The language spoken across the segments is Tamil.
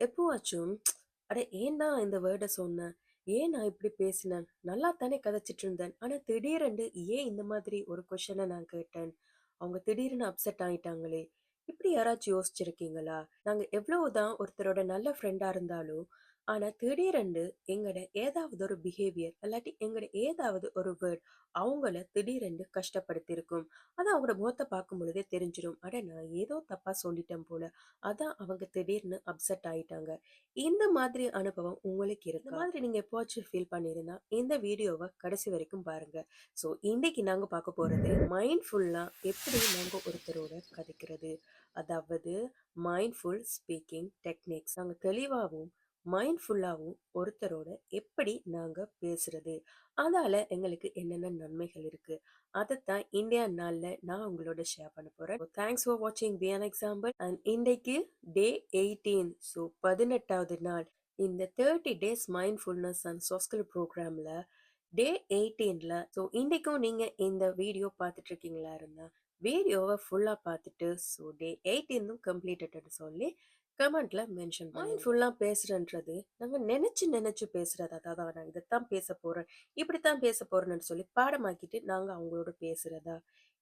எப்போவாச்சும் அட ஏன் தான் இந்த வேர்ட சொன்னேன்? ஏன் நான் இப்படி பேசினேன்? நல்லா தானே கதைச்சிட்டு இருந்தேன். ஆனா திடீரென்று ஏன் இந்த மாதிரி ஒரு கொஷனை நான் கேட்டேன்? அவங்க திடீர்னு அப்செட் ஆயிட்டாங்களே! இப்படி யாராச்சும் யோசிச்சிருக்கீங்களா? நாங்க எவ்வளவுதான் ஒருத்தரோட நல்ல ஃப்ரெண்டா இருந்தாலும், ஆனா திடீரென்று எங்கட ஏதாவது ஒரு பிஹேவியர் இல்லாட்டி எங்கட ஏதாவது ஒரு வேர்ட் அவங்கள திடீரென்று கஷ்டப்படுத்தியிருக்கும். அது அவங்களோட முகத்த பார்க்கும் பொழுதே தெரிஞ்சிரும். அட நான் ஏதோ தப்பா சொல்லிட்டேன் போல. அதான் அவங்க திடீர்னு அப்செட் ஆயிட்டாங்க. இந்த மாதிரி அனுபவம் உங்களுக்கு இருக்கா? மாதிரி நீங்க எப்பவாச்சும் ஃபீல் பண்ணியிருந்தா, இந்த வீடியோவ கடைசி வரைக்கும் பாருங்க. ஸோ இன்னைக்கு நாங்க பார்க்க போறது மைண்ட்ஃபுல்லா எப்படி நாங்க ஒருத்தரோட கதைக்கிறது. அதாவது மைண்ட்ஃபுல் ஸ்பீக்கிங் டெக்னிக்ஸ். நாங்க தெளிவாவும், மைண்ட்ஃபுல்லாகவும் ஒருத்தரோட எப்படி நாங்க பேசுறது. அதால எங்களுக்கு என்னென்ன நன்மைகள் இருக்கு. அதத்தான் இந்தியா நாள்ல நான் உங்களோட ஷேர் பண்ண போறேன். தேங்க்ஸ் ஃபார் வாட்சிங் பி அன் எக்ஸாம்பிள் அண்ட் இன்றைக்கு டே 18 ஸோ 18வது நாள். இந்த 30 டேஸ் மைண்ட்ஃபுல்னஸ் அண்ட் சோஸ்கல் ப்ரோக்ராமில் ப்ரோக்ராம்ல டே 18ல ஸோ இன்றைக்கும் நீங்க இந்த வீடியோ பார்த்துட்டு இருக்கீங்களா இருந்தா, வீடியோவை ஃபுல்லா பார்த்துட்டு ஸோ டே எயிட்டீன் கம்ப்ளீட்டட்னு சொல்லி கமெண்ட்ல மென்ஷன் பண்ணுங்க. மைண்ட்ஃபுல்லா பேசுறன்றது நாங்க நெனச்சு நெனச்சு பேசுறது. அதாவது நான் இதத்தான் பேசப் போறேன், இப்படித்தான் பேசப் போறேன்னு சொல்லி பாடமாக்கிட்டு நாங்க அவங்களோட பேசுறதா?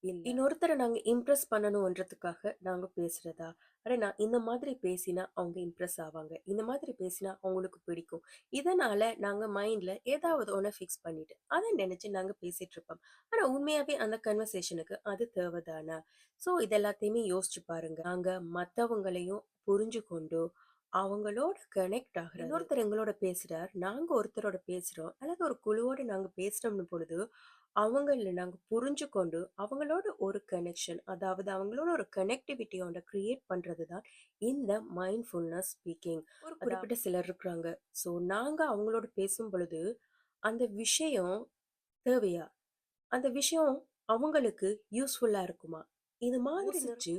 இல்ல இன்னொருத்தர நாங்க இம்ப்ரெஸ் பண்ணணும்ன்றதுக்காக நாங்க பேசுறதா? அட நான் இந்த மாதிரி பேசினா அவங்க இம்ப்ரெஸ் ஆவாங்க. இந்த மாதிரி பேசினா அவங்களுக்கு பிடிக்கும். இதனால நாங்க மைண்ட்ல ஏதாவது ஒண்ண ஃபிக்ஸ் பண்ணிட்டு, அத நெனச்சு நாங்க பேசிட்டு இருப்போம். ஆனா உண்மையாவே அந்த கன்வர்சேஷனுக்கு அது தேவைதானா? ஸோ இது எல்லாத்தையுமே யோசிச்சு பாருங்க. நாங்க மத்தவங்களையும் புரிஞ்சு கொண்டு, அவங்களோட கனெக்ட் ஆகுறது. இன்னொருத்தர் எங்களோட பேசுறார், நாங்க ஒருத்தரோட பேசுறோம். அல்லது ஒரு குழுவோட நாங்க பேசுறோம்னு பொழுது, அவங்கள நாங்க புரிஞ்சுக்கொண்டு, அவங்களோட ஒரு கனெக்ஷன் அதாவது அவங்களோட ஒரு கனெக்டிவிட்டி ஒண்ண கிரியேட் பண்றது தான் இந்த மைண்ட்ஃபுல்னஸ் ஸ்பீக்கிங். ஒரு குறிப்பிட்ட சிலர் இருக்கிறாங்க. ஸோ நாங்க அவங்களோட பேசும் பொழுது, அந்த விஷயம் தேவையா? அந்த விஷயம் அவங்களுக்கு யூஸ்ஃபுல்லா இருக்குமா? இது மாதிரி யோசிச்சு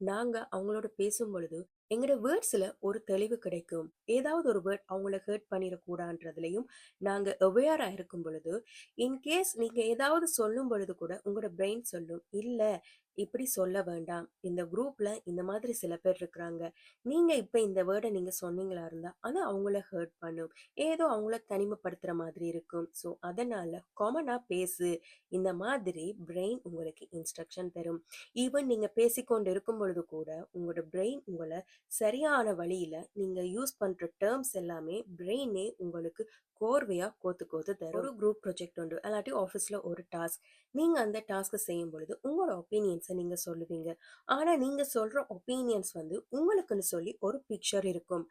நாங்க அவங்களோட பேசும் பொழுது, எங்களோட வேர்ட்ஸ்ல ஒரு தெளிவு கிடைக்கும். ஏதாவது ஒரு வேர்ட் அவங்கள ஹர்ட் பண்ணிடக்கூடாதுன்றதுலையும் நாங்க அவேராக இருக்கும் பொழுது, இன்கேஸ் நீங்க ஏதாவது சொல்லும் பொழுது கூட உங்களோட பிரெயின் சொல்லும், "இல்ல இப்படி சொல்ல வேண்டாம். இந்த குரூப்ல இந்த மாதிரி சில பேர் இருக்கிறாங்க. நீங்க இப்ப இந்த வேர்டை நீங்க சொன்னீங்களா இருந்தா, அது அவங்கள ஹர்ட் பண்ணும். ஏதோ அவங்கள தனிமைப்படுத்துற மாதிரி இருக்கும். ஸோ அதனால காமனா பேசு." இந்த மாதிரி பிரெயின் உங்களுக்கு இன்ஸ்ட்ரக்ஷன் தரும். ஈவன் நீங்க பேசிக்கொண்டு இருக்கும் பொழுது கூட, உங்களோட பிரெயின் உங்களை சரியான வழியில நீங்க யூஸ் பண்ற டேர்ம்ஸ் எல்லாமே பிரெயினே உங்களுக்கு கோர்வையா கோத்து கோத்து தரும். ஒரு குரூப் ப்ரொஜெக்ட் உண்டு. அல்லாட்டி ஆஃபீஸ்ல ஒரு டாஸ்க். நீங்க அந்த டாஸ்க்க செய்யும் பொழுது உங்களோட ஒப்பீனியன் ஒப்பீனியன்ஸை நீங்க சொல்லுவீங்க. ஆனா நீங்க சொல்ற ஒப்பீனியன்ஸ் வந்து உங்களுக்குன்னு சொல்லி ஒரு பிக்சர் இருக்கும்.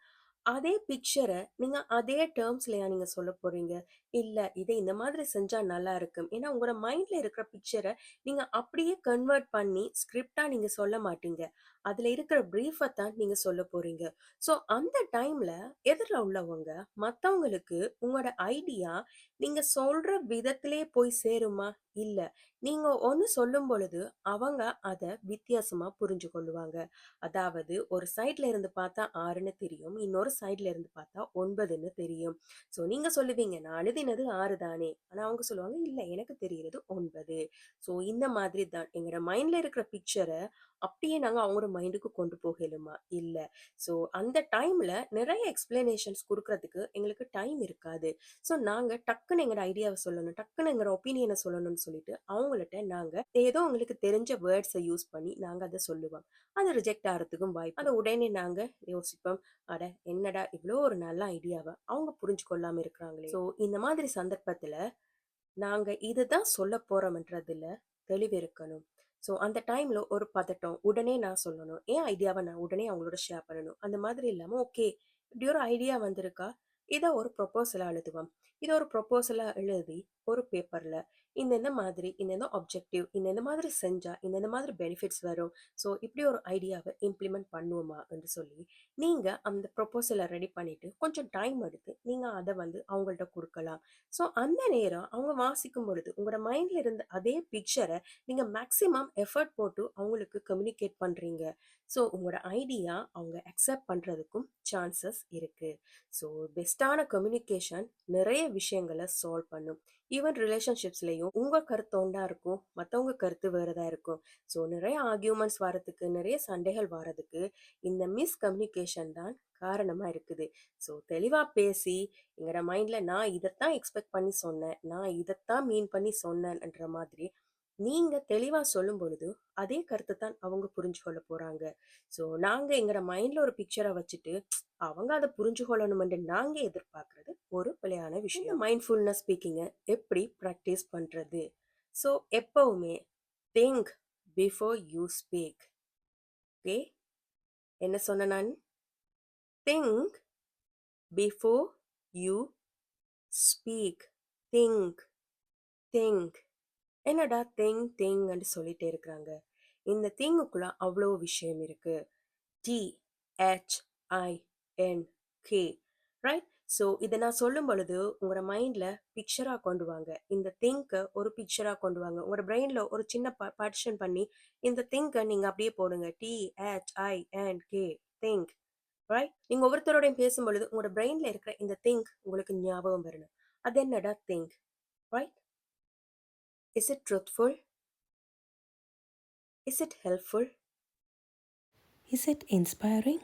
அதே பிக்சரை நீங்க அதே டேர்ம்ஸ்லையா நீங்க சொல்ல போறீங்க? இல்லை இதை இந்த மாதிரி செஞ்சால் நல்லா இருக்கும். ஏன்னா உங்களோட மைண்டில் இருக்கிற பிக்சரை நீங்கள் அப்படியே கன்வெர்ட் பண்ணி ஸ்கிரிப்டாக நீங்கள் சொல்ல மாட்டீங்க. அதில் இருக்கிற ப்ரீஃபை தான் நீங்கள் சொல்ல போகிறீங்க ஸோ அந்த டைமில் எதிரில் உள்ளவங்க மற்றவங்களுக்கு உங்களோட ஐடியா நீங்கள் சொல்கிற விதத்திலே போய் சேருமா? இல்லை நீங்கள் ஒன்று சொல்லும் பொழுது அவங்க அதை வித்தியாசமாக புரிஞ்சு கொள்ளுவாங்க. அதாவது ஒரு சைட்ல இருந்து பார்த்தா ஆறுன்னு தெரியும். இன்னொரு சைட்ல இருந்து பார்த்தா ஒன்பதுன்னு தெரியும். ஸோ நீங்கள் சொல்லுவீங்க, "நான் எழுதினது ஆறு தானே." ஆனா அவங்க சொல்லுவாங்க, "இல்ல எனக்கு தெரிகிறது ஒன்பது ஸோ இந்த மாதிரி தான் எங்களோட மைண்ட்ல இருக்கிற பிக்சரை அப்படியே நாங்க அவங்களோட மைண்டுக்கு கொண்டு போகலுமா? இல்ல. ஸோ அந்த டைம்ல நிறைய எக்ஸ்பிளனேஷன்ஸ் கொடுக்கறதுக்கு எங்களுக்கு டைம் இருக்காது. ஸோ நாங்க டக்குன்னு எங்களோட ஐடியாவை சொல்லணும். டக்குன்னு எங்களோட ஒப்பீனியனை சொல்லணும்னு சொல்லிட்டு, அவங்கள்ட்ட நாங்க ஏதோ உங்களுக்கு தெரிஞ்ச வேர்ட்ஸை யூஸ் பண்ணி நாங்க அதை சொல்லுவோம். அது ரிஜெக்ட் ஆகிறதுக்கும் வாய்ப்பு. அதை உடனே நாங்க யோசிப்போம். அட என்னடா இவ்வளோ ஒரு நல்ல ஐடியாவை அவங்க புரிஞ்சு கொள்ளாம இருக்கிறாங்களே! ஸோ இந்த மாதிரி மாதிரி சந்தர்ப்பத்தில் நாங்கள் இதை இதுதான் சொல்ல போகிறோம்ன்றதில் தெளிவு இருக்கணும். ஸோ அந்த டைமில் ஒரு பதட்டம். உடனே நான் சொல்லணும். என் ஐடியாவை நான் உடனே அவங்களோட ஷேர் பண்ணணும். அந்த மாதிரி இல்லாமல் ஓகே இப்படி ஒரு ஐடியா வந்திருக்கா? இதை ஒரு ப்ரொப்போசலாக எழுதுவோம். இதை ஒரு ப்ரொப்போசலாக எழுதி ஒரு பேப்பரில் இந்தெந்த மாதிரி, இந்த ஆப்ஜெக்டிவ், இந்த இந்த மாதிரி செஞ்சால் இந்த மாதிரி பெனிஃபிட்ஸ் வரும். ஸோ இப்படி ஒரு ஐடியாவை இம்ப்ளிமெண்ட் பண்ணுவோமா? என்று சொல்லி, நீங்கள் அந்த ப்ரொப்போசலை ரெடி பண்ணிவிட்டு கொஞ்சம் டைம் எடுத்து நீங்கள் அதை வந்து அவங்கள்ட்ட கொடுக்கலாம் ஸோ அந்த நேரம் அவங்க வாசிக்கும் பொழுது, உங்களோட மைண்டில் இருந்த அதே பிக்சரை நீங்கள் மேக்ஸிமம் எஃபர்ட் போட்டு அவங்களுக்கு கம்யூனிகேட் பண்ணுறீங்க ஸோ உங்களோட ஐடியா அவங்க அக்செப்ட் பண்ணுறதுக்கும் சான்சஸ் இருக்குது ஸோ பெஸ்ட்டான கம்யூனிகேஷன் நிறைய விஷயங்கள சால்வ் பண்ணும். ஈவன் ரிலேஷன்ஷிப்ஸ்லையும் உங்கள் கருத்து ஒன்றா இருக்கும். மற்றவங்க கருத்து வேறதா இருக்கும். ஸோ நிறைய ஆர்கியூமெண்ட்ஸ் வரதுக்கு, நிறைய சண்டைகள் வரதுக்கு இந்த மிஸ்கம்யூனிகேஷன் தான் காரணமாக இருக்குது. ஸோ தெளிவாக பேசி, எங்களோட மைண்டில் நான் இதைத்தான் எக்ஸ்பெக்ட் பண்ணி சொன்னேன். நான் இதைத்தான் மீன் பண்ணி சொன்னேன்ன்ற மாதிரி நீங்க தெளிவா சொல்லும் பொழுது, அதே கருத்த தான் அவங்க புரிஞ்சு கொள்ள போறாங்க. ஸோ நாங்க எங்கட மைண்ட்ல ஒரு பிக்சர வச்சுட்டு, அவங்க அத புரிஞ்சு கொள்ளணும்ன்னு நாங்க எதிர்பார்க்கிறது ஒரு பிழையான விஷயம். மைண்ட்ஃபுல்னஸ் ஸ்பீக்கிங்க எப்படி பிராக்டிஸ் பண்றது? ஸோ எப்பவுமே think before you speak. Okay? என்ன சொன்னேன் நான்? Think before you speak. Think, think. என்னடா திங் திங்ன்னு சொல்லிட்டே இருக்கிறாங்க. இந்த திங்குக்குள்ள அவ்வளோ விஷயம் இருக்கு. T, H, I, N, K. Right? So இதை நான் சொல்லும் பொழுது, உங்களோட மைண்டில் பிக்சராக கொண்டு வாங்க. இந்த திங்கை ஒரு பிக்சராக கொண்டு வாங்க. உங்களோட பிரெயினில் ஒரு சின்ன ப பார்ட்டிஷன் பண்ணி, இந்த திங்கை நீங்கள் அப்படியே போடுங்க. T, H, I, N, K. Think. Right? நீங்கள் ஒவ்வொருத்தரோடையும் பேசும்பொழுது, உங்களோட பிரெயினில் இருக்கிற இந்த திங்க் உங்களுக்கு ஞாபகம் வரணும். அது என்னடா think? Right? Is it truthful? Is it helpful? Is it inspiring?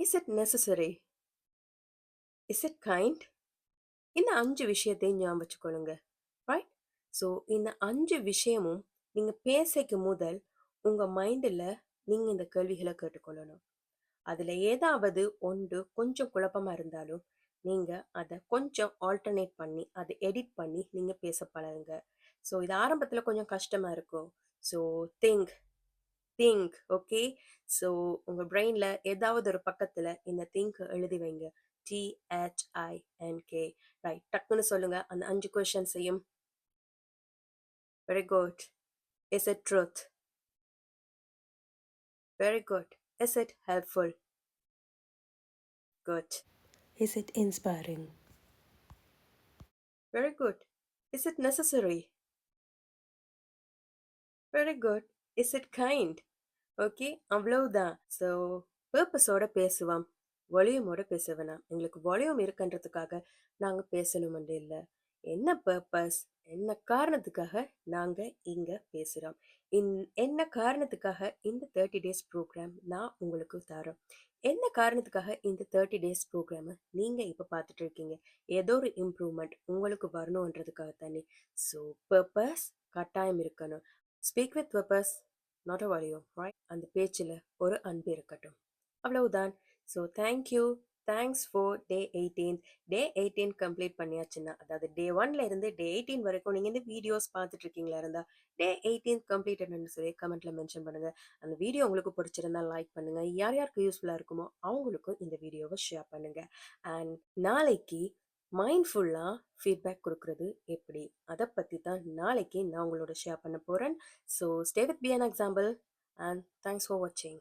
Is it necessary? Is it kind? இந்த 5 விஷயத்தையும் ஞாபகம் வச்சுக்கொள்ளுங்க. ரைட்? ஸோ இந்த 5 விஷயமும் நீங்க பேசைக்கு முதல் உங்க மைண்டுல நீங்க இந்த கேள்விகள கேட்டுக்கொள்ளணும். அதுல ஏதாவது ஒன்று கொஞ்சம் குழப்பமா இருந்தாலும், நீங்கள் அதை கொஞ்சம் ஆல்டர்னேட் பண்ணி, அதை எடிட் பண்ணி நீங்கள் பேச பழகுங்க. ஸோ இது ஆரம்பத்தில் கொஞ்சம் கஷ்டமாக இருக்கும். So think think okay? So உங்கள் பிரெயினில் ஏதாவது ஒரு பக்கத்தில் இந்த திங்க் எழுதி வைங்க. T H I N K K. Right. டக்குன்னு சொல்லுங்கள் அந்த 5 கொஸ்டின்ஸையும். Very good. Is it truth? Very good. Is it helpful? Good. Is it inspiring? Very good. Is it necessary? Very good. Is it kind? Okay. அவ்வளவுதான். ஸோ பர்பஸோட பேசுவோம். வால்யூமோட பேசுவேனா எங்களுக்கு வால்யூம் இருக்குன்றதுக்காக நாங்கள் பேசணுமென்று இல்லை என்ன பர்பஸ் என்ன காரணத்துக்காக நாங்கள் இங்கே பேசுகிறோம் இன் என்ன காரணத்துக்காக இந்த 30 டேஸ் ப்ரோக்ராம் நான் உங்களுக்கு தரோம் என்ன காரணத்துக்காக இந்த 30 டேஸ் ப்ரோக்ராமை நீங்கள் இப்போ பார்த்துட்டு இருக்கீங்க? ஏதோ ஒரு இம்ப்ரூவ்மெண்ட் உங்களுக்கு வரணுன்றதுக்காக தானே. ஸோ பர்பஸ் கட்டாயம் இருக்கணும். Speak with purpose not a right? அந்த பேச்சில் ஒரு அன்பு இருக்கட்டும். அவ்வளவுதான். So thank you. Thanks for day 18. Day 18 complete பண்ணியாச்சுன்னா, அதாவது டே ஒன்ல இருந்து டே 18 வரைக்கும் நீங்க இந்த வீடியோஸ் பார்த்துட்டு இருக்கீங்களா இருந்தா, டே எயிட்டீன் கம்ப்ளீட்டட்னு சொல்லி கமெண்ட்ல மென்ஷன் பண்ணுங்க. அந்த வீடியோ உங்களுக்கு பிடிச்சிருந்தா லைக் பண்ணுங்க. யார் யாருக்கு யூஸ்ஃபுல்லா இருக்குமோ அவங்களுக்கும் இந்த வீடியோவை ஷேர் பண்ணுங்க. அண்ட் நாளைக்கு மைண்ட்ஃபுல்லாக ஃபீட்பேக் கொடுக்குறது எப்படி? அதை பற்றி தான் நாளைக்கு நான் உங்களோட ஷேர் பண்ண போகிறேன் so stay with be an example and thanks for வாட்சிங்.